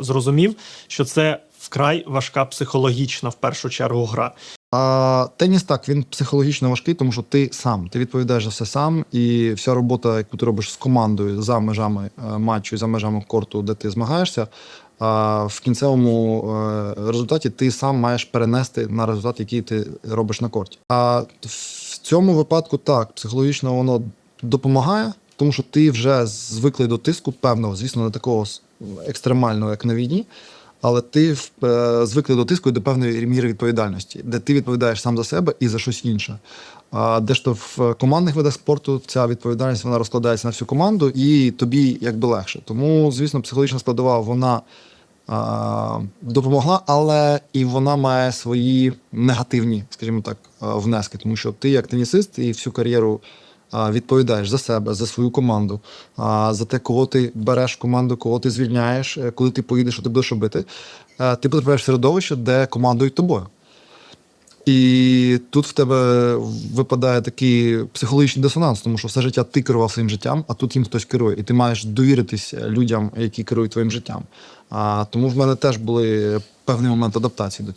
зрозумів, що це вкрай важка психологічна в першу чергу гра. А теніс так, він психологічно важкий, тому що ти сам, ти відповідаєш за все сам, і вся робота, яку ти робиш з командою за межами е, матчу за межами корту, де ти змагаєшся. А в кінцевому е, результаті ти сам маєш перенести на результат, який ти робиш на корті. А в цьому випадку так, психологічно воно допомагає, тому що ти вже звиклий до тиску певного, звісно, не такого екстремального, як на війні. Але ти е, звикли до тиску і до певної міри відповідальності, де ти відповідаєш сам за себе і за щось інше. А де ж то в командних видах спорту ця відповідальність вона розкладається на всю команду, і тобі якби легше. Тому, звісно, психологічна складова вона а, допомогла, але і вона має свої негативні, скажімо так, внески, тому що ти, як тенісист, і всю кар'єру відповідаєш за себе, за свою команду, за те, кого ти береш в команду, кого ти звільняєш, е, коли ти поїдеш, що ти будеш робити. Е, Ти потрапляєш в середовище, де командують тобою. І тут в тебе випадає такий психологічний дисонанс, тому що все життя ти керував своїм життям, а тут їм хтось керує, і ти маєш довіритись людям, які керують твоїм життям. А тому в мене теж були певний момент адаптації до цього.